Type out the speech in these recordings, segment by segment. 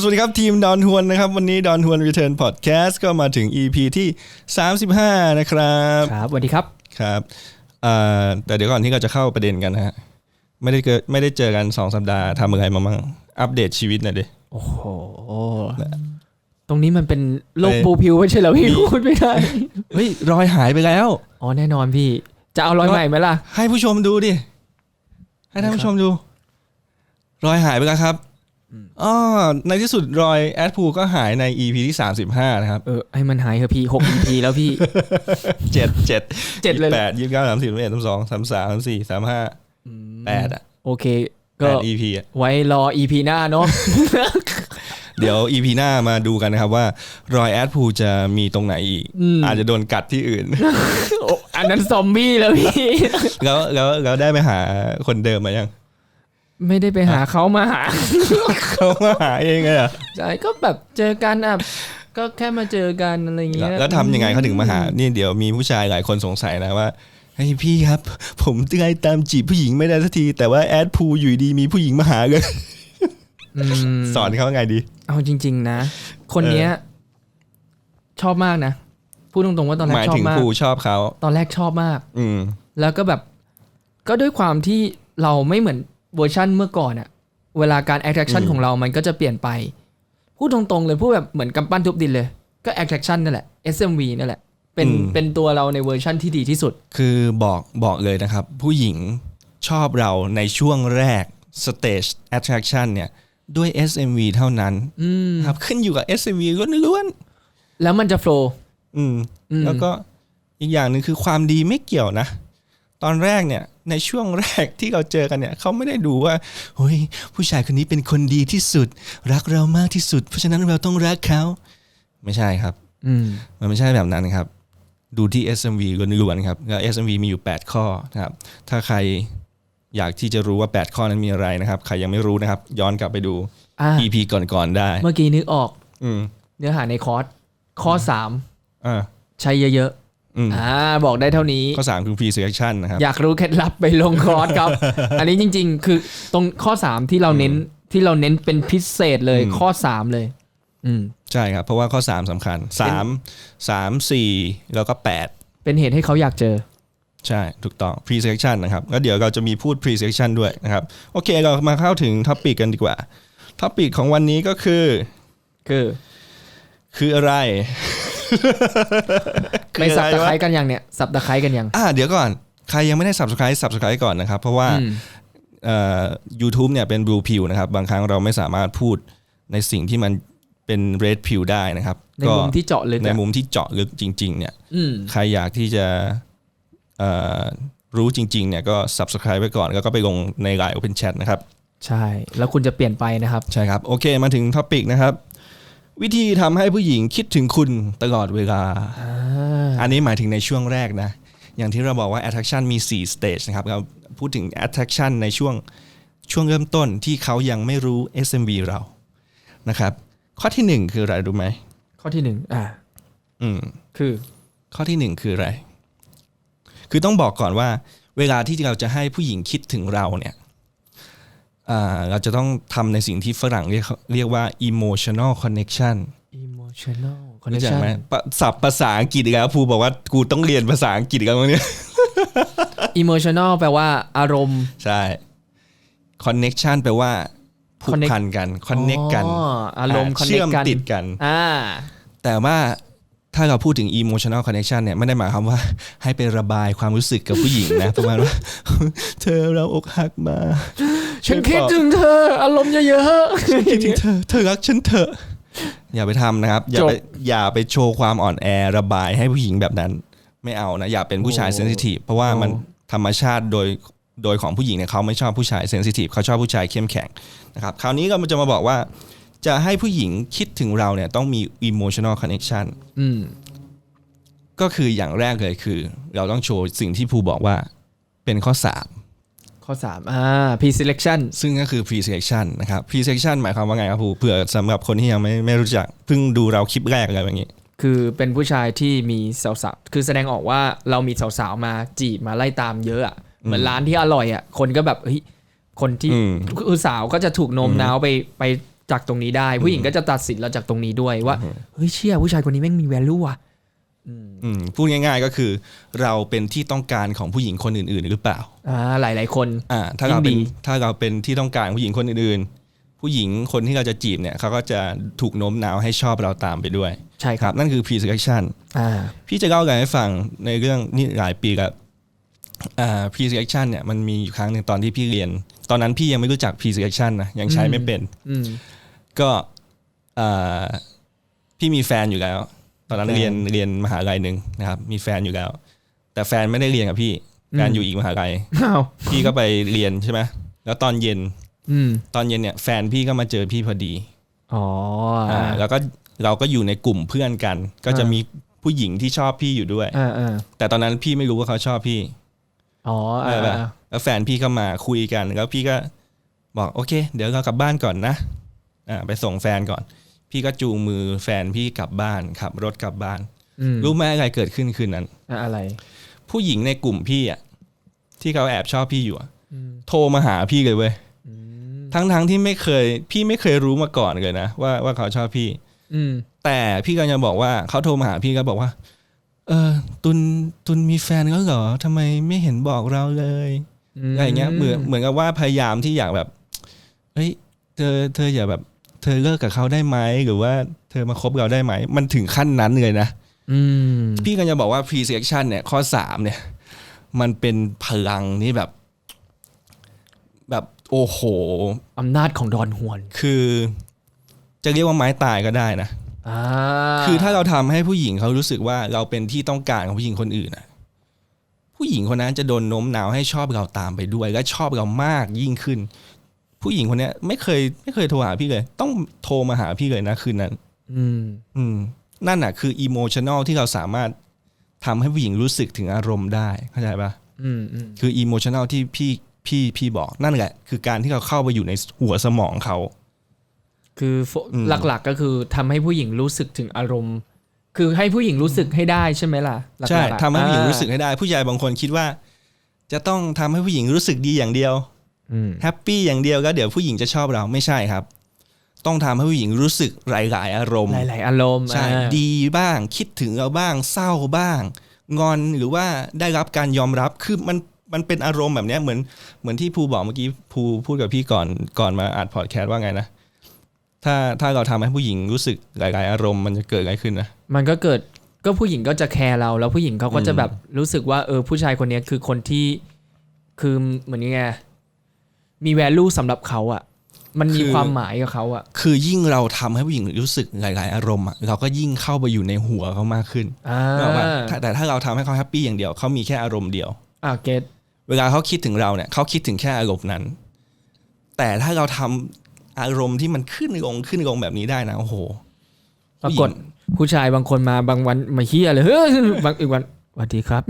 สวัสดีครับ ทีมดอนทวนนะครับ วันนี้ดอนทวนรีเทิร์นพอดแคสต์ก็มาถึง EP ที่ 35 นะครับครับสวัสดีครับครับอ่าแต่เดี๋ยวก่อนที่เราจะเข้าประเด็นกันนะฮะไม่ได้เกิดไม่ได้เจอกัน 2 สัปดาห์ทำอะไรมาบ้างอัปเดตชีวิตหน่อยดิโอ้โหตรงนี้มันเป็นโลกเอ้ยปูพิวไม่ใช่เหรอพี่พูดไม่ได้เฮ้ยรอยหายไปแล้ว อ๋อแน่นอนพี่ จะเอารอยใหม่ไหมล่ะ ให้ผู้ชมดูดิให้ท่านผู้ชมดู รอยหายไปแล้วครับ อ๋อในที่สุดรอยแอดพูก็หายใน EP ที่ 35 นะครับ เออให้มันหายเถอะพี่หก EP แล้วพี่เจ็ดเจ็ดเจ็ดเลยเหรอแปดยี่สิบเก้าสามสิบสามเอ็ดสามสองสามสามสามสี่สามห้าแปดอะโอเคแปก็ด EP อะไว้รอ EP หน้าเนาะเดี๋ยว EP หน้ามาดูกันนะครับว่ารอยแอดพูจะมีตรงไหนอีกอืมอาจจะโดนกัดที่อื่นโอ้อันนั้นซอมบี้แล้วพี่ แล้วแล้วแล้วได้ไปหาคนเดิมมายัง ไม่ได้ไปหาเขามาหา เขามาหาเองเลยเหรอใช่ก็แบบเจอกันอะก็แค่มาเจอกันอะไรอย่างแล้วเงี้ยแล้วทำยังไงเขาถึงมาหา นี่เดี๋ยวมีผู้ชายหลายคนสงสัยนะว่าเฮ้ยพี่ครับ ผมไล่ตามจีบผู้หญิงไม่ได้สักที แต่ว่าแอดพูอยู่ดีมีผู้หญิงมาหาเลยอืมสอนเขาไงดี เอาจริง ๆ นะ คนเนี้ย ชอบมากนะพูดตรงๆว่าตอนแรหกมายชอถึบงมากภูชอบเขา ตอนแรกชอบมาก อืมแล้วก็แบบ ก็ด้วยความที่เราไม่เหมือน เวอร์ชั่นเมื่อก่อนอะเวลาการ attraction อืมของเรามันก็จะเปลี่ยนไป พูดตรงๆเลยพูดแบบเหมือนกำปั้นทุบดินเลย ก็ attraction นั่นแหละ SMV นั่นแหละ เป็นเป็นตัวเราในเวอร์ชั่นที่ดีที่สุด คือบอกบอกเลยนะครับ ผู้หญิงชอบเราในช่วงแรก stage attraction เนี่ย ด้วย SMV เท่านั้นอืมครับขึ้นอยู่กับ SMV ล้วนแล้วมันจะโฟล์ๆอืมอืมแล้วก็อีกอย่างหนึ่งคือความดีไม่เกี่ยวนะ ตอนแรกเนี่ย ในช่วงแรกที่เราเจอกันเนี่ยเขาไม่ได้ดูว่าเฮ้ยผู้ชายคนนี้เป็นคนดีที่สุด รักเรามากที่สุด เพราะฉะนั้นเราต้องรักเขาไม่ใช่ครับอืมมันไม่ใช่แบบนั้นครับ ดูที่ SMV ล้วนๆครับแล้ว SMV มีอยู่ 8 ข้อนะครับถ้าใครอยากที่จะรู้ว่า 8 ข้อนั้นมีอะไรนะครับ ใครยังไม่รู้นะครับ ย้อนกลับไปดูอะ EP ก่อนๆได้ เมื่อกี้นึกออกอืมเนื้อหาในคอร์สข้อสามอ่าใช้เยอะอืมๆ อ่าบอกได้เท่านี้ ข้อ 3 คือ pre selection นะครับ อยากรู้เคล็ดลับไปลงคอร์สครับ อันนี้จริง ๆ คือตรงข้อ 3 ที่เราเน้นที่เราเน้นเป็นพิเศษเลยอืมข้อ 3 เลย อืมใช่ครับ เพราะว่าข้อ 3สำคัญ 3 3 4 แล้วก็ 8 เป็นเหตุให้เขาอยากเจอ ใช่ ถูกต้อง pre selection นะครับแล้วเดี๋ยวเราจะมีพูด pre selection ด้วยนะครับ โอเคเรามาเข้าถึงท็อปิกกันดีกว่าท็อปิกของวันนี้ก็คือ คือ คืออะไร ไปสับตะไคร้วะกันยังเนี่ยสับตะไคร้กันยังอ่าเดี๋ยวก่อน ใครยังไม่ได้ subscribe subscribe ก่อนนะครับ เพราะว่าอืมเอ่อ YouTube เนี่ยเป็น blue pill นะครับ บางครั้งเราไม่สามารถพูดในสิ่งที่มันเป็น red pill ได้นะครับ ในมุมที่เจาะลึกในอะมุมที่เจาะลึกจริง ๆ เนี่ยอืมใครอยากที่จะเอ่อรู้จริง ๆ เนี่ยก็ subscribe ไว้ก่อน แล้วก็ไปลงในไลน์ open chat นะครับ ใช่ แล้วคุณจะเปลี่ยนไปนะครับ ใช่ครับ โอเค มาถึงท็อปิกนะครับ วิธีทำให้ผู้หญิงคิดถึงคุณตลอดเวลาอ่าอันนี้หมายถึงในช่วงแรกนะ อย่างที่เราบอกว่า attraction มี 4 stage นะครับเราพูดถึง attraction ในช่วงช่วงเริ่มต้นที่เขายังไม่รู้ SMV เรานะครับ ข้อที่ 1 คืออะไรรู้ไหม ข้อที่หนึ่งอ่าอืมคือข้อที่ 1 คืออะไร คือต้องบอกก่อนว่า เวลาที่เราจะให้ผู้หญิงคิดถึงเราเนี่ยอ่า เราจะต้องทำในสิ่งที่ฝรั่งเรียกเรียกว่า emotional connection emotional รู้จัก connection ไหมปะศัพท์ภาษาอังกฤษอีกแล้วภูบอกว่ากูต้องเรียนภาษาอังกฤษอีกแล้วเนี่ย emotional แปลว่าอารมณ์ ใช่ connection แปลว่าผูก Connect พันกัน connect กันอ๋ออารมณ์เชื่อม connect กันติดกันอ่าแต่ว่าถ้าเราพูดถึง emotional connection เนี่ยไม่ได้หมายความว่าให้ไประบายความรู้สึกกับผู้หญิงนะประมาณว่า เธอเราอกหักมา ฉันคิดถึงเธอ อารมณ์เยอะๆคิดถึงเธอ เธอรักฉันเถอะ อย่าไปทำนะครับ อย่าไปจบอย่าไปโชว์ความอ่อนแอระบายให้ผู้หญิงแบบนั้น ไม่เอานะ อย่าเป็นผู้ชายโอ้เซนซิทีฟเพราะว่ามันโอ้ธรรมชาติโดยโดยของผู้หญิงเนี่ยเขาไม่ชอบผู้ชายเซนซิทีฟเขาชอบผู้ชายเข้มแข็งนะครับคราวนี้ก็จะมาบอกว่า จะให้ผู้หญิงคิดถึงเราเนี่ยต้องมี emotional connection อืมก็คืออย่างแรกเลยคือ เราต้องโชว์สิ่งที่ภูบอกว่าเป็นข้อ3 ข้อ 3 อ่า pre-selection ซึ่งก็คือ pre selection นะครับ pre selection หมายความว่าไงครับภูเผื่อสำหรับคนที่ยังไม่ไม่รู้จักเพิ่งดูเราคลิปแรกอะไรแบบนี้ คือเป็นผู้ชายที่มีสาวๆคือแสดงออกว่าเรามีสาวๆมาจีบมาไล่ตามเยอะอะเหมือนร้านที่อร่อยอะคนก็แบบเฮ้ยคนที่อืมคือสาวก็จะถูกโน้มน้าวไปไปจากตรงนี้ได้ ผู้หญิงก็จะตัดสินเราจากตรงนี้ด้วยว่าเฮ้ยเชี่ยผู้ชายคนนี้แม่งมี value อะอืม พูดง่าย ๆก็คือ เราเป็นที่ต้องการของผู้หญิงคนอื่น ๆ หรือเปล่าอ่าหลาย ๆ คนอ่าถ้าเราเป็นยิ่งดีถ้าเราเป็นที่ต้องการผู้หญิงคนอื่น ๆ ผู้หญิงคนที่เราจะจีบเนี่ยเขาก็จะถูกโน้มน้าวให้ชอบเราตามไปด้วย ใช่คครัรับบนั่นคือ pre-selection อ่าพี่จะเล่ากันให้ฟังในเรื่องนี่หลายปีแล้วอ่า pre-selection เนี่ยมันมีอยู่ครั้งหนึ่งตอนที่พี่เรียน ตอนนั้นพี่ยังไม่รู้จัก pre-selection นะยังใช้ไม่เป็นอืมก็อ่าพี่มีแฟนอยู่แล้ว ตอนนั้นแฟนเรียนเรียนมหาลัยหนึ่งนะครับ มีแฟนอยู่แล้ว แต่แฟนไม่ได้เรียนกับพี่อืมแฟนอยู่อีกมหาลัยอ้าวพี่ก็ไปเรียนใช่ไหมแล้วตอนเย็น อืมตอนเย็นเนี่ยแฟนพี่ก็มาเจอพี่พอดีอ๋ออ่าอ่าแล้วก็เราก็อยู่ในกลุ่มเพื่อนกัน ก็จะอ่ามีมีผู้หญิงที่ชอบพี่อยู่ด้วยอ่าอ่าแต่ตอนนั้นพี่ไม่รู้ว่าเขาชอบพี่ อ๋อเออ่าอแบบอ่าแล้วแฟนพี่ก็มาคุยกัน แล้วพี่ก็บอกโอเค เดี๋ยวเรากลับบ้านก่อนนะอ่าไปส่งแฟนก่อน พี่ก็จูงมือแฟนพี่กลับบ้านขับรถกลับบ้านอืมรู้ไหมอะไรเกิดขึ้นคืนนั้นอ่าอะไร ผู้หญิงในกลุ่มพี่อะที่เขาแอบชอบพี่อยู่อะอืมโทรมาหาพี่เลยเว้ยอืมทั้งทั้งๆที่ไม่เคย พี่ไม่เคยรู้มาก่อนเลยนะว่าว่าเขาชอบพี่ อืมแต่พี่ก็จะบอกว่าเขาโทรมาหาพี่ก็บอกว่า เออ ตุนตุนมีแฟนแล้วเหรอทำไมไม่เห็นบอกเราเลยอะไรเงี้ยเหมือนเหมือนกับว่าพยายามที่อยากแบบเฮ้ยเธอเธออย่าแบบ เธอเลิกกับเขาได้ไหมหรือว่าเธอมาคบเราได้ไหม มันถึงขั้นนั้นเลยนะอืมพี่ก็จะบอกว่า pre-selection เนี่ย ข้อสามเนี่ย มันเป็นพลังนี่แบบ แบบโอ้โหอำนาจของดอนฮวน คือ จะเรียกว่าไม้ตายก็ได้นะอ่าคือถ้าเราทำให้ผู้หญิงเขารู้สึกว่าเราเป็นที่ต้องการของผู้หญิงคนอื่นนะผู้หญิงคนนั้นจะโดนโน้มน้าวให้ชอบเราตามไปด้วย และชอบเรามากยิ่งขึ้น ผู้หญิงคนเนี้ยไม่เคยไม่เคยโทรหาพี่เลย ต้องโทรมาหาพี่เลยนะคืนนั้น อืม อืม นั่นน่ะ คืออิโมชัน a ลที่เราสามารถทำให้ผู้หญิงรู้สึกถึงอารมณ์ได้เข้าใจปะอืมอืมคืออิโมชัน a ลที่พี่พี่พี่บอกนั่นแหละ คือการที่เราเข้าไปอยู่ในหัวสมองเขา คือโฟอืม หลักๆก็คือทำให้ผู้หญิงรู้สึกถึงอารมณ์ คือให้ผู้หญิงรู้สึกให้ได้ใช่ไหมล่ะหลักๆใช่อะทำให้ผู้หญิงรู้สึกอ่าให้ได้ ผู้ชายบางคนคิดว่า จะต้องทำให้ผู้หญิงรู้สึกดีอย่างเดียวอืม แฮปปี้อย่างเดียวก็เดี๋ยวผู้หญิงจะชอบเราไม่ใช่ครับ ต้องทำให้ผู้หญิงรู้สึกหลาย ๆ อารมณ์ หลาย ๆ อารมณ์ใช่อ่าดีบ้าง คิดถึงเราบ้าง เศร้าบ้าง งอนหรือว่าได้รับการยอมรับคือมันมันเป็นอารมณ์แบบเนี้ยเหมือนเหมือนที่ภูบอกเมื่อกี้ภูพูดกับพี่ก่อนก่อนมาอัดพอดแคสต์ว่าไงนะถ้าถ้าเราทำให้ผู้หญิงรู้สึกหลาย ๆ อารมณ์มันจะเกิดอะไรขึ้นนะมันก็เกิดก็ผู้หญิงก็จะแคร์เรา แล้วผู้หญิงเขาก็จะอืมแบบรู้สึกว่าเออผู้ชายคนเนี้ยคือคนที่คือเหมือนยังไง มี value สำหรับเขาอะมันมีความหมายกับเขาอะคือยิ่งเราทำให้ผู้หญิงรู้สึกหลาย ๆ อารมณ์อะเราก็ยิ่งเข้าไปอยู่ในหัวเขามากขึ้นอ่านึกออกปะถ้าแต่ถ้าเราทำให้เขาแฮปปี้อย่างเดียวเขามีแค่อารมณ์เดียวอ่าเกตเวลาเขาคิดถึงเราเนี่ยเขาคิดถึงแค่อารมณ์นั้น แต่ถ้าเราทำอารมณ์ที่มันขึ้นลงขึ้นลงแบบนี้ได้นะโอ้โหปรากฏผู้ชายบางคนมาบางวันมาเฮียเลยเฮ้ยบางอีกวัน สวัสดีครับ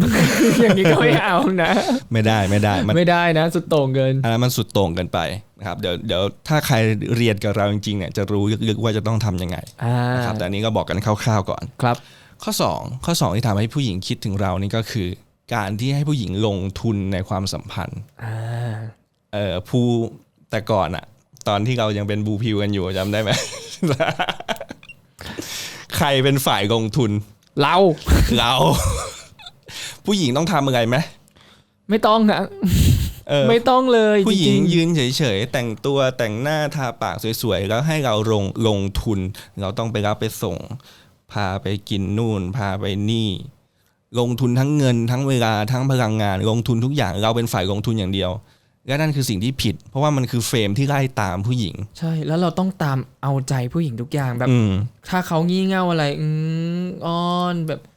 อย่างนี้ก็ไม่เอานะ ไม่ได้ไม่ได้มันไม่ได้นะ สุดโต่งเกินอันนั้นมันสุดโต่งเกินไปนะครับเดี๋ยวเดี๋ยวถ้าใครเรียนกับเราจริงๆเนี่ยจะรู้ลึกๆว่าจะต้องทำยังไงอ่านะครับแต่อันนี้ก็บอกกันคร่าวๆก่อนครับ ข้อ 2 ข้อ 2 ที่ทำให้ผู้หญิงคิดถึงเรานี่ก็คือ การที่ให้ผู้หญิงลงทุนในความสัมพันธ์อ่าเออผู้แต่ก่อนอะตอนที่เรายังเป็นบูพิวกันอยู่จำได้ไหมใครเป็นฝ่ายลงทุน เราเรา ผู้หญิงต้องทำอะไรไหมไม่ต้องนะเออไม่ต้องเลยผู้หญิจงริๆยืนเฉยๆ แต่งตัวแต่งหน้าทาปากสวยๆ แล้วให้เราลงลงทุน เราต้องไปรับไปส่ง พาไปกินนู่น พาไปนี่ ลงทุนทั้งเงินทั้งเวลาทั้งพลังงาน ลงทุนทุกอย่างเราเป็นฝ่ายลงทุนอย่างเดียว และนั่นคือสิ่งที่ผิด เพราะว่ามันคือเฟรมที่ไล่ตามผู้หญิง ใช่แล้วเราต้องตามเอาใจผู้หญิงทุกอย่างแบบอืมถ้าเขางี่เง่าอะไรอืมอ้อนแบบอืม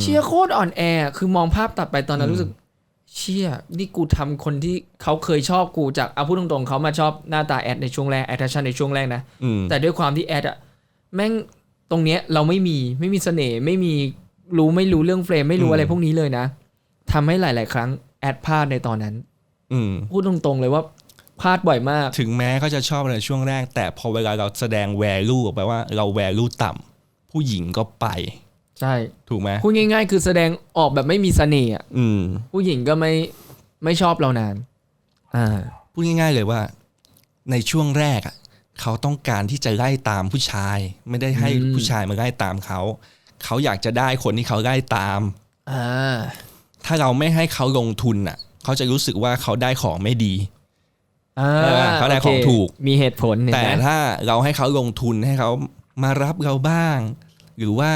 เชียร์โคตรอ่อนแอ คือมองภาพตัดไปตอนนั้นอืมรู้สึก เชียนี่กูทำคนที่เขาเคยชอบกูจากเอาพูดตรงๆเขามาชอบหน้าตาแอดในช่วงแรกแอดชั่นในช่วงแรกนะอืมแต่ด้วยความที่แอดอะแม่งตรงเนี้ยเราไม่มีไม่มีเสน่ห์ไม่มีรู้ไม่รู้เรื่องเฟรมไม่รู้อะไรพวกนี้เลยนะทำให้หลาย ๆ ครั้งแอดพลาดในตอนนั้น อืมพูดตรงๆเลยว่าพลาดบ่อยมาก ถึงแม้เขาจะชอบในช่วงแรก แต่พอเวลาเราแสดงแวลูออกไปว่าเราแวลูต่ำผู้หญิงก็ไป ใช่ถูกไหมพูดง่าย ๆ คือแสดงออกแบบไม่มีเสน่ห์อะอืม ผู้หญิงก็ไม่ไม่ชอบเรานาน อ่า พูดง่าย ๆเลยว่า ในช่วงแรกอะเขาต้องการที่จะไล่ตามผู้ชาย ไม่ได้ให้อืม ผู้ชายมาไล่ตามเขา เขาอยากจะได้คนที่เขาไล่ตาม อ่า ถ้าเราไม่ให้เขาลงทุนอะ เขาจะรู้สึกว่าเขาได้ของไม่ดี อ่าเออเขาได้ของโคถูก มีเหตุผลเห็นแต่ไหมถ้าเราให้เขาลงทุนให้เขามารับเราบ้าง หรือว่า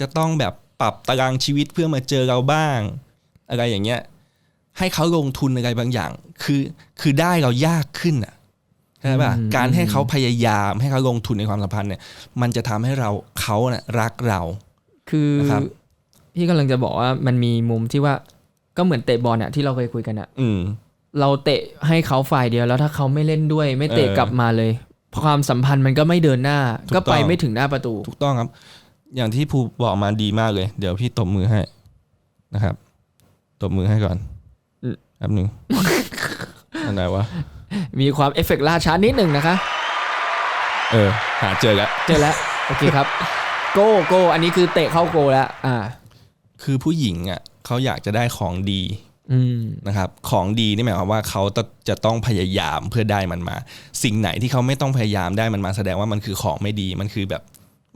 จะต้องแบบปรับตารางชีวิตเพื่อมาเจอเราบ้าง อะไรอย่างเงี้ย ให้เขาลงทุนอะไรบางอย่าง คือคือได้เรายากขึ้นอะใช่ป่ะการให้เขาพยายามให้เขาลงทุนในความสัมพันธ์เนี่ย มันจะทำให้เราเขาน่ะรักเรา คือนะครับพี่กำลังจะบอกว่ามันมีมุมที่ว่าก็เหมือนเตะบอลอะที่เราเคยคุยกันอะอืมเราเตะให้เขาฝ่ายเดียวแล้วถ้าเขาไม่เล่นด้วย ไม่เตะเออกลับมาเลยความสัมพันธ์มันก็ไม่เดินหน้าถูกก็ไปต้องไม่ถึงหน้าประตู ถูกต้องครับ อย่างที่ภูบอกมาดีมากเลย เดี๋ยวพี่ตบมือให้นะครับ ตบมือให้ก่อนอืมแป๊บหนึ่งอันไหนวะ มีความเอฟเฟกต์ล่าช้านิดหนึ่งนะคะ เออ หาเจอแล้ว เจอแล้ว โอเคครับ โก้โก้อันนี้คือเตะเข้าโกแล้ว อ่า คือผู้หญิงอะเขาอยากจะได้ของดีอืมนะครับ ของดีนี่หมายความว่าเขาจะจะต้องพยายามเพื่อได้มันมา สิ่งไหนที่เขาไม่ต้องพยายามได้มันมา แสดงว่ามันคือของไม่ดีมันคือแบบ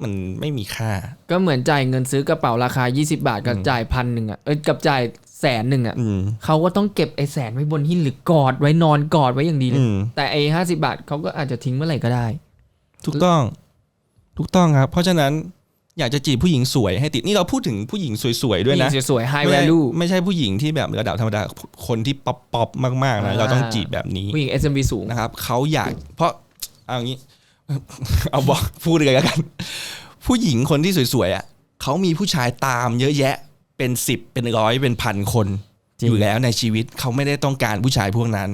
มันไม่มีค่า ก็เหมือนจ่ายเงินซื้อกระเป๋าราคา 20 บาทกับอืมจ่ายพันหนึ่งอะเอ้ยกับจ่ายแสนหนึ่งอะอืม เขาก็ต้องเก็บไอ้แสนไว้บนหิ้นหรือกอดไว้นอนกอดไว้อย่างดีเลอืยมแต่ไอ้ห้าสิบาทเขาก็อาจจะทิ้งเมื่อไหร่ก็ได้ ถูกต้อง ถูกต้องครับ เพราะฉะนั้นอยากจะจีบผู้หญิงสวยให้ติด นี่เราพูดถึงผู้หญิงสวยๆด้วยนะผู้หญิงสวยๆ high ไม่ใช่ value ไม่ใช่ผู้หญิงที่แบบระดับธรรมดา คนที่ป๊อปป๊อปมากๆนะอ่าเราต้องจีบแบบนี้ ผู้หญิง SMB สูง นะครับเขาอยากเพราะเอาอย่างนี้ เอาบอกพูดเลยแล้วกัน ผู้หญิงคนที่สวยๆอะเขามีผู้ชายตามเยอะแยะ เป็นสิบเป็นร้อยเป็นพันคนจริงอยู่แล้วในชีวิตเขาไม่ได้ต้องการผู้ชายพวกนั้น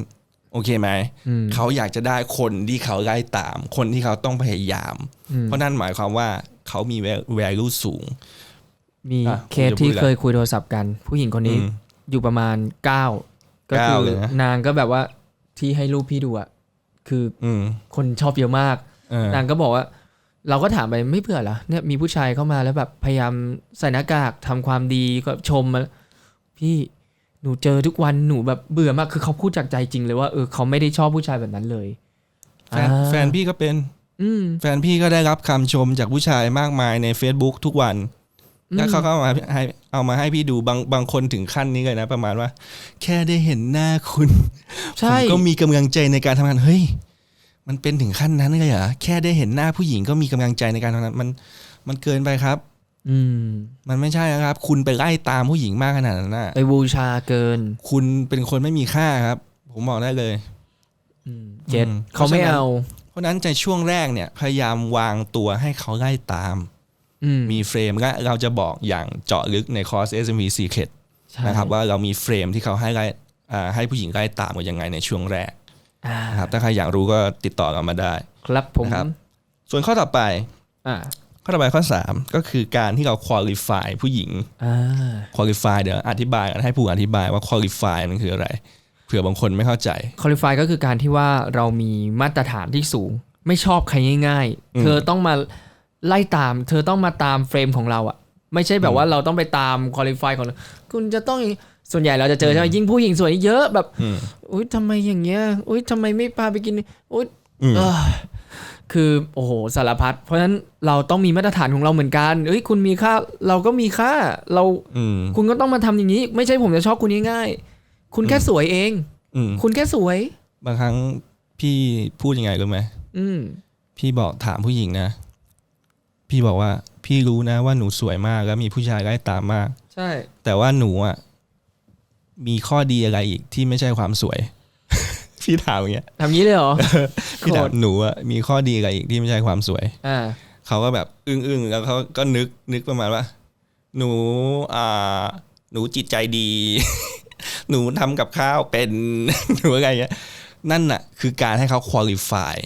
โอเคไหมอืมเขาอยากจะได้คนที่เขาไล่ตาม คนที่เขาต้องพยายามอืมเพราะนั่นหมายความว่าเขามี value สูง มีอะเคสผมจะพูดที่แล้วเคยคุยโทรศัพท์กัน ผู้หญิงคนนี้อืมอยู่ประมาณ9ก็คืเก้าอเลยนะนางก็แบบว่าที่ให้รูปพี่ดูอะคืออืมคนชอบเยอะมากเออ นางก็บอกว่า เราก็ถามไปไม่เผื่อเหรอเนี่ยมีผู้ชายเข้ามาแล้วแบบพยายามใส่หน้ากากทำความดีก็ชมมาพี่หนูเจอทุกวันหนูแบบเบื่อมากคือเขาพูดจากใจจริงเลยว่าเออเขาไม่ได้ชอบผู้ชายแบบนั้นเลยแฟนอ่าแฟนพี่ก็เป็นอืมแฟนพี่ก็ได้รับคำชมจากผู้ชายมากมายใน Facebook ทุกวัน แล้วเขาก็เอามาให้เอามาให้พี่ดูบางบางคนถึงขั้นนี้เลยนะ ประมาณว่า แค่ได้เห็นหน้าคุณใช่ผมก็มีกำลังใจในการทำงานเฮ้ย มันเป็นถึงขั้นนั้นเลยเหรอแค่ได้เห็นหน้าผู้หญิงก็มีกำลังใจในการทำงานมันมันเกินไปครับ อืม มันไม่ใช่นะครับ คุณไปไล่ตามผู้หญิงมากขนาดนั้นนะไปบูชาเกิน คุณเป็นคนไม่มีค่าครับ ผมบอกได้เลยอืมเจ็ดอืมเขาไม่เอา เพราะฉะนั้นในช่วงแรกเนี่ย พยายามวางตัวให้เขาไล่ตามอืมมีเฟรมและเราจะบอกอย่างเจาะลึกในคอร์ส SMV Secret ใช่นะครับว่าเรามีเฟรมที่เขาให้ไล่อ่าให้ผู้หญิงไล่ตามกันยังไงในช่วงแรกอ่านะ ครับถ้าใครอยากรู้ก็ติดต่อกันมาได้ ครับผมนะครับส่วนข้อต่อไปอ่าข้อต่อไปข้อ 3 ก็คือการที่เรา qualify ผู้หญิงอ่า qualify เดี๋ยวอธิบายกันให้ผู้อธิบายว่า qualify มันคืออะไรเผื่อบางคนไม่เข้าใจคอลิฟายก็คือการที่ว่าเรามีมาตรฐานที่สูง ไม่ชอบใครง่ายอืมๆเธอต้องมาไล่ตาม เธอต้องมาตามเฟรมของเราอะไม่ใช่แบบว่าเราต้องไปตามคอลิฟายของคุณจะต้องอย่าง ส่วนใหญ่เราจะเจอใช่ไหมยิ่งผู้หญิงสวยเยอะแบบอืมอุ้ยทำไมอย่างเงี้ยอุ้ยทำไมไม่พาไปกินอุ้ยอืมเออคือโอ้โหสารพัดเพราะฉะนั้นเราต้องมีมาตรฐานของเราเหมือนกันเอ้ยคุณมีค่าเราก็มีค่า เราอืมคุณก็ต้องมาทำอย่างนี้ ไม่ใช่ผมจะชอบคุณง่ายๆคุณแค่สวยเองอืมคุณแค่สวย บางครั้งพี่พูดยังไงรู้ไหมอืมพี่บอกถามผู้หญิงนะ พี่บอกว่า พี่รู้นะว่าหนูสวยมากแล้วมีผู้ชายไล่ตามมาก ใช่ แต่ว่าหนูอะ มีข้อดีอะไรอีกที่ไม่ใช่ความสวย พี่ถามอย่างเงี้ยทำนี้เลยเหรอพี่ถามโคตรหนูอะมีข้อดีอะไรอีกที่ไม่ใช่ความสวย อ่าเขาก็แบบอึ้งอึ้งๆแล้วเขาก็นึกนึกประมาณว่า หนูอ่า หนูจิตใจดี หนูทำกับข้าวเป็นหนูอะไรเงี้ยนั่นน่ะ คือการให้เขาคุริฟาย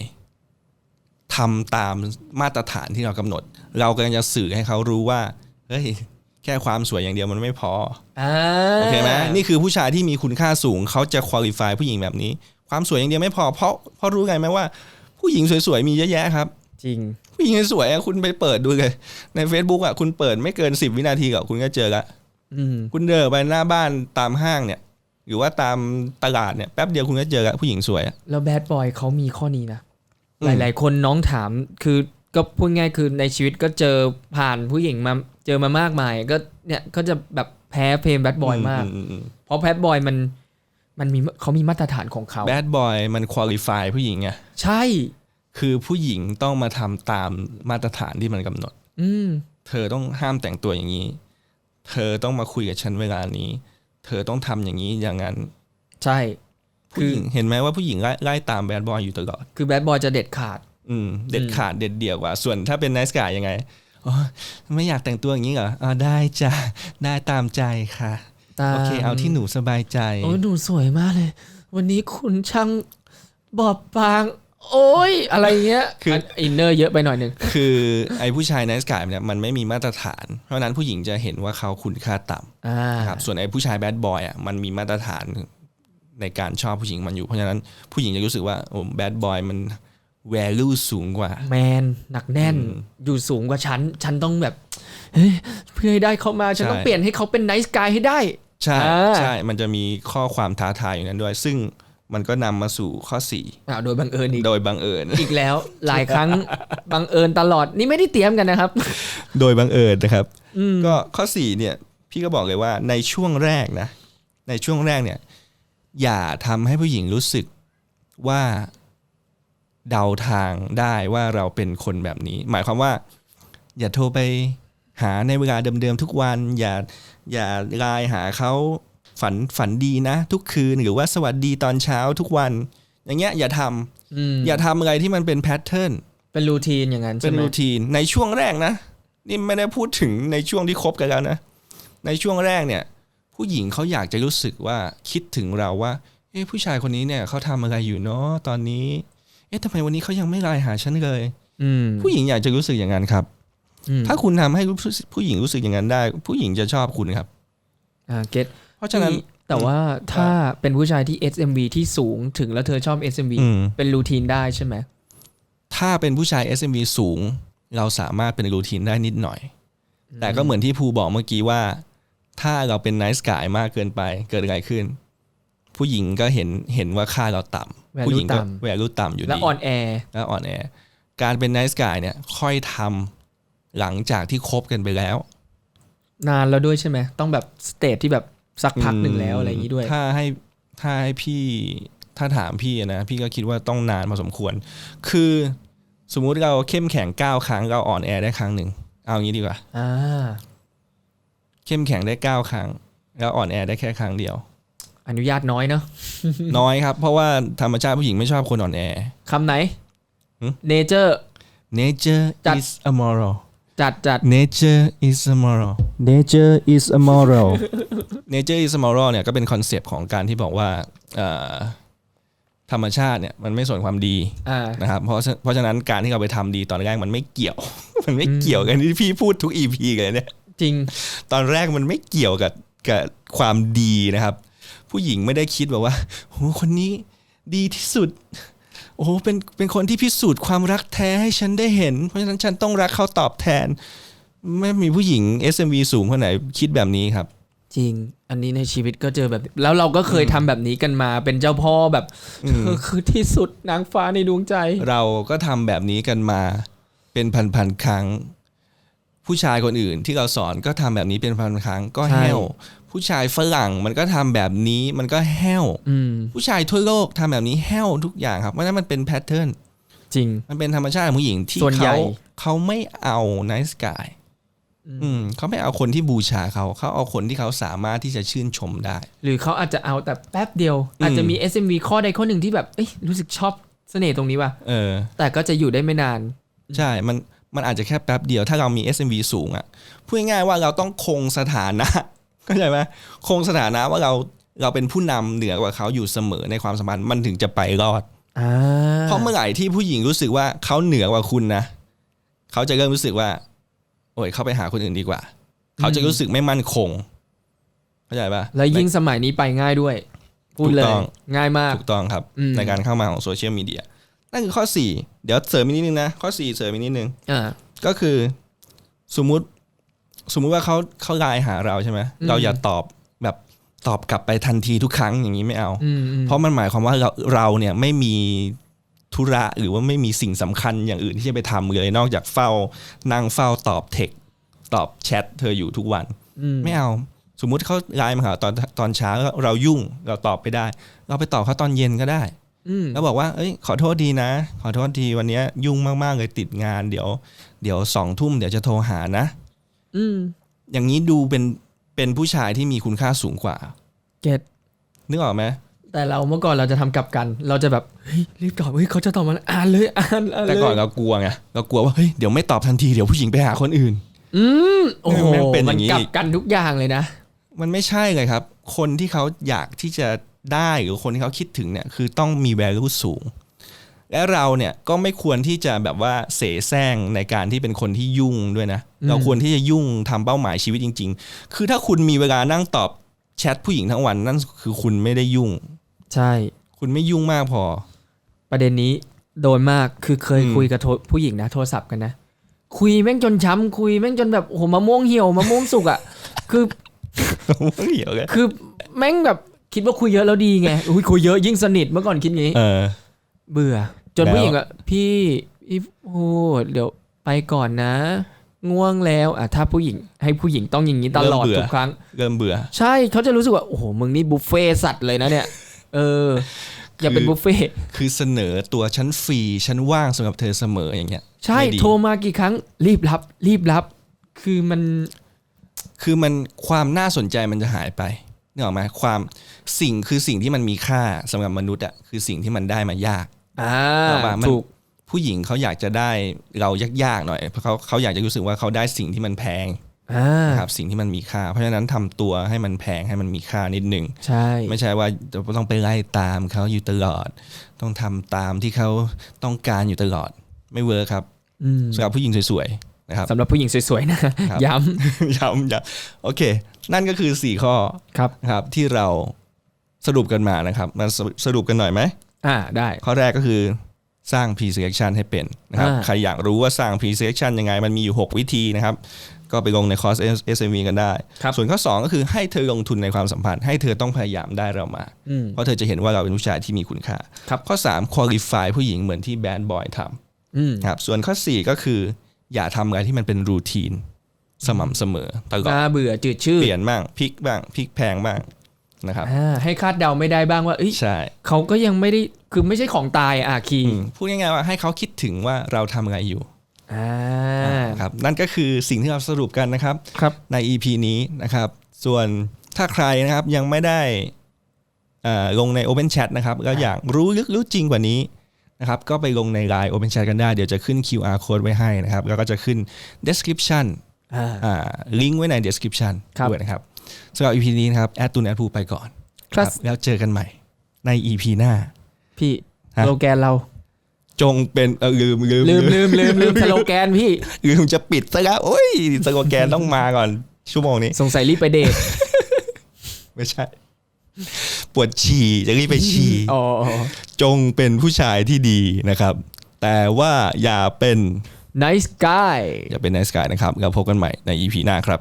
ทำตามมาตรฐานที่เรากำหนด เรากำลังจะสื่อให้เขารู้ว่า เฮ้ยแค่ความสวยอย่างเดียวมันไม่พออ่าโอเคไหมนี่คือผู้ชายที่มีคุณค่าสูงเขาจะคุริฟายผู้หญิงแบบนี้ ความสวยอย่างเดียวไม่พอเพราะเพราะรู้ไงไหมว่า ผู้หญิงสวยๆมีเยอะแยะครับ จริง ผู้หญิงสวยๆอะคุณไปเปิดดูเลยใน Facebook อะคุณเปิดไม่เกิน10วินาทีกับคุณก็เจอละอืมคุณเดินไปหน้าบ้านตามห้างเนี่ย หรือว่าตามตลาดเนี่ยแป๊บเดียวคุณก็เจอละผู้หญิงสวยอะแล้วแบดบอยเขามีข้อนี้นะอืมหลาย ๆ คนน้องถามคือก็พูดง่ายคือในชีวิตก็เจอผ่านผู้หญิงมา เจอมามากมาย ก็เนี่ยก็จะแบบแพ้เพลงแบดบอยมาก เพราะแบดบอยมันมันมีเขามีมาตรฐานของเขาแบดบอยมันคุริฟายผู้หญิงไงใช่ คือผู้หญิงต้องมาทำตามมาตรฐานที่มันกำหนด อืมเธอต้องห้ามแต่งตัวอย่างนี้ เธอต้องมาคุยกับฉันเวลานี้ เธอต้องทำอย่างนี้อย่างนั้น ใช่ผู้หญิงเห็นไหมว่าผู้หญิงไล่ไล่ตามแบดบอยอยู่ตลอด คือแบดบอยจะเด็ดขาด อืม เด็ดขาดเด็ดเดี่ยวกว่า ส่วนถ้าเป็นไนส์กายยังไงอ๋อ ไม่อยากแต่งตัวอย่างนี้เหรออ๋อได้จ้ะได้ตามใจค่ะตามโอเค เอาที่หนูสบายใจโอ้ยหนูสวยมากเลย วันนี้คุณช่างบอบบาง โอ้ยอะไรเงี้ยคือนอินเนอร์เยอะไปหน่อยหนึ่งคือไอ้ผู้ชายไนส์กายเนี่ยมันไม่มีมาตรฐาน เพราะฉะนั้นผู้หญิงจะเห็นว่าเขาคุณค่าต่ำอ่าครับส่วนไอ้ผู้ชายแบดบอยอะมันมีมาตรฐานในการชอบผู้หญิงมันอยู่เพราะฉะนั้นผู้หญิงจะรู้สึกว่าโอ้แบดบอยมัน value สูงกว่า แมนหนักแน่นอืมอยู่สูงกว่าฉัน ฉันต้องแบบเฮ้ยเพื่อให้ได้เขามา ฉันต้องใช่เปลี่ยนให้เขาเป็นไนส์กายให้ได้ ใช่อ่าใช่มันจะมีข้อความท้าทายอยู่นั้นด้วย ซึ่งมันก็นำมาสู่ข้ออ่าโดยบังเอิญอีก4โดยบังเอิญอีกแล้วหลายครั้งบังเอิญตลอดนี่ไม่ได้เตรียมกันนะครับ โดยบังเอิญนะครับอืมก็ข้อ4เนี่ย พี่ก็บอกเลยว่าในช่วงแรกนะ ในช่วงแรกเนี่ย อย่าทำให้ผู้หญิงรู้สึกว่า เดาทางได้ว่าเราเป็นคนแบบนี้ หมายความว่า อย่าโทรไปหาในเวลาเดิมๆทุกวัน อย่าอย่าไลน์หาเขาฝันฝันดีนะ ทุกคืนหรือว่าสวัสดีตอนเช้าทุกวัน อย่างเงี้ยอย่าทำอืมอย่าทำอะไรที่มันเป็นแพทเทิร์นเป็นรูทีนอย่างนั้นเป็ใช่นไหมรูทีนในช่วงแรกนะ นี่ไม่ได้พูดถึงในช่วงที่คบกันแล้วนะ ในช่วงแรกเนี่ย ผู้หญิงเขาอยากจะรู้สึกว่าคิดถึงเราว่าเอ๊ะผู้ชายคนนี้เนี่ยเขาทำอะไรอยู่เนาะตอนนี้ เอ๊ะทำไมวันนี้เขายังไม่ไลน์หาฉันเลย อืมผู้หญิงอยากจะรู้สึกอย่างนั้นครับ อืมถ้าคุณทำให้ผู้ผู้หญิงรู้สึกอย่างนั้นได้ ผู้หญิงจะชอบคุณครับ อ่าเก็ตเพราะฉะนั้น แต่ว่าถ้าเป็นผู้ชายที่ SMV ที่สูงถึงแล้วเธอชอบ SMV อืม เป็นรูทีนได้ใช่ไหมถ้าเป็นผู้ชาย SMV สูง เราสามารถเป็นรูทีนได้นิดหน่อย แต่ก็เหมือนที่ภูบอกเมื่อกี้ว่า ถ้าเราเป็นไนส์กายมากเกินไปเกิดอะไรขึ้น ผู้หญิงก็เห็นเห็นว่าค่าเราต่ำ Value ผู้หญิงก็ต่ำแวลูต่ำอยู่แล้วดีออนแอร์แล้วอ่อนแอการเป็นไนส์กายเนี่ยค่อยทำหลังจากที่คบกันไปแล้ว นานแล้วด้วยใช่ไหมต้องแบบสเตจที่แบบสักพักหนึ่งแล้วอะไรอย่างนี้ด้วย ถ้าให้ถ้าให้พี่ถ้าถามพี่นะ พี่ก็คิดว่าต้องนานพอสมควร คือสมมุติเราเข้มแข็ง9ครั้งเราอ่อนแอได้ครั้งหนึ่งเอางี้ดีกว่าอ่าเข้มแข็งได้9ครั้ง แล้วอ่อนแอได้แค่ครั้งเดียว อนุญาตน้อยเนาะน้อยครับ เพราะว่าธรรมชาติผู้หญิงไม่ชอบคนอ่อนแอ คำไหน หึเนเจอร์ nature จัด is immoral จัดจัด nature is immoral Nature is immoral. nature is immoral เนี่ยก็เป็นคอนเซปต์ของการที่บอกว่าเอ่อธรรมชาติเนี่ยมันไม่สนความดีอ่า นะครับเพราะฉะเพราะฉะนั้นการที่เราไปทำดีตอนแรกมันไม่เกี่ยว มันไม่เกี่ยวกันที่พี่พูดทุก EP เลยเนี่ย จริง ตอนแรกมันไม่เกี่ยวกับกับความดีนะครับ ผู้หญิงไม่ได้คิดแบบว่าโอ้คนนี้ดีที่สุด โอ้โหเป็นเป็นคนที่พิสูจน์ความรักแท้ให้ฉันได้เห็น เพราะฉะนั้นฉันต้องรักเขาตอบแทน ไม่มีผู้หญิง SMV สูงคนไหนคิดแบบนี้ครับ จริง อันนี้ในชีวิตก็เจอแบบ แล้วเราก็เคยทำแบบนี้กันมาเป็นเจ้าพ่อแบบอืมเธอคือที่สุดนางฟ้าในดวงใจ เราก็ทำแบบนี้กันมา เป็นพันๆครั้ง ผู้ชายคนอื่นที่เราสอนก็ทำแบบนี้เป็นพันๆครั้งก็ใช่แห้ว ผู้ชายฝรั่งมันก็ทำแบบนี้มันก็แห้วอืมผู้ชายทั่วโลกทำแบบนี้แห้วทุกอย่างครับ เพราะฉะนั้นมันเป็นแพทเทิร์นจริง มันเป็นธรรมชาติของผู้หญิงที่ส่วนใหญ่เขาเขาไม่เอาไนส์กายอืมเขาไม่เอาคนที่บูชาเขา เขาเอาคนที่เขาสามารถที่จะชื่นชมได้ หรือเขาอาจจะเอาแต่แป๊บเดียวอืมอาจจะมี SMV ข้อใดข้อหนึ่งที่แบบเอ้ยรู้สึกชอบเสน่ห์ตรงนี้ว่ะเออ แต่ก็จะอยู่ได้ไม่นาน ใช่ มันมันอาจจะแค่แป๊บเดียวถ้าเรามี SMV สูงอะ่ะพูดง่ายๆว่าเราต้องคงสถานะ เข้าใจไหมคงสถานะว่าเราเราเป็นผู้นำเหนือกว่าเขาอยู่เสมอในความสัมพันธ์มันถึงจะไปรอดอ่าเพราะเมื่อไหร่ที่ผู้หญิงรู้สึกว่าเขาเหนือกว่าคุณนะเขาจะเริ่มรู้สึกว่า โอ้ยเขาไปหาคนอื่นดีกว่า เขาจะรู้สึกไม่มั่นคงเข้าใจปะแล้วยิ่งสมัยนี้ไปง่ายด้วยพูดเลถูกยต้องง่ายมากถูกต้องครับอืมในการเข้ามาของโซเชียลมีเดียนั่นคือข้อ 4 เดี๋ยวเสริมอีกนิดนึงนะ ข้อ 4 เสริมอีกนิดนึงอ่าก็คือ สมมุติ สมมุติว่าเขาเขาไลน์หาเราใช่ไหมอืมเราอย่าตอบแบบตอบกลับไปทันทีทุกครั้งอย่างนี้ไม่เอาอืมอืมเพราะมันหมายความว่าเราเราเนี่ยไม่มีทธุระหรือว่าไม่มีสิ่งสำคัญอย่างอื่นที่จะไปทำเลย นอกจากเฝ้านั่งเฝ้าตอบเทคตอบแชทเธออยู่ทุกวันอืมไม่เอา สมมุติเขาไลน์มาหาตอนตอนเช้าแล้วเรายุ่งเราตอบไปได้ เราไปตอบเขาตอนเย็นก็ได้อืมแล้วบอกว่า เอ้ย ขอโทษดีนะ ขอโทษทีวันนี้ยุ่งมากๆเลยติดงาน เดี๋ยว เดี๋ยวสองทุ่มเดี๋ยวจะโทรหานะ อืม อย่างนี้ดูเป็นเป็นผู้ชายที่มีคุณค่าสูงกว่า เก็ตนึกออกไหมแต่เราเมื่อก่อนเราจะทำกลับกัน เราจะแบบเฮ้ยรีบตอบเฮ้ยเขาจะตอบมาแล้วอ่านเลยอ่านอ่านเลยแต่ก่อนเรากลัวไงเรากลัวว่าเฮ้ยเดี๋ยวไม่ตอบทันทีเดี๋ยวผู้หญิงไปหาคนอื่น อืมโอ้โหแม่งเป็นอมันย่างนี้กลับกันทุกอย่างเลยนะ มันไม่ใช่เลยครับ คนที่เขาอยากที่จะได้หรือคนที่เขาคิดถึงเนี่ย คือต้องมี value สูง และเราเนี่ยก็ไม่ควรที่จะแบบว่าเสแสร้งในการที่เป็นคนที่ยุ่งด้วยนะอืมเราควรที่จะยุ่งทำเป้าหมายชีวิตจริง ๆ คือถ้าคุณมีเวลานั่งตอบแชทผู้หญิงทั้งวันนั่นคือคุณไม่ได้ยุ่ง ใช่ คุณไม่ยุ่งมากพอ ประเด็นนี้โดนมากคือเคยอืมคุยกับโทรผู้หญิงนะโทรศัพท์กันนะคุยแม่งจนช้ำคุยแม่งจนแบบโอ้โหมะม่วงเหี่ยวมะม่วงสุกอะคือเหี่ยวเลยคือแม่งแบบคิดว่าคุยเยอะแล้วดีไงอุ้ยคุยเยอะยิ่งสนิทเมื่อก่อนคิดงี้เออเบื่อ จนแล้วผู้หญิงอะพี่พี่โอ้เดี๋ยวไปก่อนนะ ง่วงแล้วอะถ้าผู้หญิง ให้ผู้หญิงต้องอย่างนี้ตลอดทุกครั้ง เริ่มเบื่อ ใช่เขาจะรู้สึกว่าโอ้โหมึงนี่บุฟเฟ่ต์สัตว์เลยนะเนี่ย เออ อย่าเป็นคือบุฟเฟ่ต์คือเสนอตัวฉันฟรีฉันว่างสำหรับเธอเสมออย่างเงี้ย ใช่ไม่ดีโทรมากี่ครั้ง รีบรับ รีบรับ คือมัน คือมันความน่าสนใจมันจะหายไปนึกออกไหมความสิ่งคือสิ่งที่มันมีค่าสำหรับมนุษย์อะคือสิ่งที่มันได้มายาก อ่าเอาป่ะมันถูกผู้หญิงเขาอยากจะได้เรายากๆหน่อย เพราะเขาเขาอยากจะรู้สึกว่าเขาได้สิ่งที่มันแพงอ่านะครับสิ่งที่มันมีค่า เพราะฉะนั้นทำตัวให้มันแพงให้มันมีค่านิดหนึ่งใช่ ไม่ใช่ว่าจะต้องไปไล่ตามเขาอยู่ตลอด ต้องทำตามที่เขาต้องการอยู่ตลอด ไม่เวิร์คครับอืมสำหรับผู้หญิงสวยๆนะครับสำหรับผู้หญิงสวยๆนะครับย้ย้ำย้ำโอเค นั่นก็คือ 4 ข้อำครับนะครับที่เราสรุปกันมานะครับมาสสรุปกันหน่อยไหม อ่าได้ข้อแรกก็คือสร้าง pre-selection ให้เป็นนะครับอ่าใครอยากรู้ว่าสร้าง pre-selection ยังไงมันมีอยู่ 6 วิธีนะครับ ก็ไปลงในคอร์ส SMV กันได้ครับส่วนข้อ 2 ก็คือให้เธอลงทุนในความสัมพันธ์ ให้เธอต้องพยายามได้เรามาอืมเพราะเธอจะเห็นว่าเราเป็นผู้ชายที่มีคุณค่าครับข้อ 3 qualify ผู้หญิงเหมือนที่แบดบอยทอืมำนะครับส่วนข้อ 4 ก็คืออย่าทำอะไรที่มันเป็นรูทีนสม่ำเสมอตลอดน่าเบื่อจืดชืดเปลี่ยนบ้างพลิกบ้างพลิกแพงบ้าง นะครับอ่าให้คาดเดาไม่ได้บ้างว่าเอ้ยใช่เขาก็ยังไม่ได้คือไม่ใช่ของตายอะคีอืมพูดง่ายๆว่าให้เขาคิดถึงว่าเราทำอะไรอยู่อ่าครับนั่นก็คือสิ่งที่เราสรุปกันนะครับครับใน EP นี้นะครับ ส่วนถ้าใครนะครับยังไม่ได้อ่าลงใน Open Chat นะครับก็อยากรู้ลึกรู้จริงกว่านี้นะครับก็ไปลงใน Line Open Chat กันได้ เดี๋ยวจะขึ้น QR code ไว้ให้นะครับ แล้วก็จะขึ้น description อ่าอ่าลิงก์ไว้ใน description ครับด้วยนะครับ สำหรับ EP นี้นะครับแอดตูนแอดพูไปก่อนครับ แล้วเจอกันใหม่ใน EP หน้า พี่ฮะสโลแกนเรา จงเป็นเออลืมลืมลืมลืมลืมลืมสโลแกนพี่ ลืมจะปิดซะแล้วโอ้ยสโลแกนต้องมาก่อน ชั่วโมงนี้ สงสัยรีบไปเดทไม่ใช่ ปวดฉี่จะรีบไปฉี่ อ๋อจงเป็นผู้ชายที่ดีนะครับ แต่ว่าอย่าเป็น nice guy อย่าเป็น nice guy นะครับเราพบกันใหม่ใน EP หน้าครับ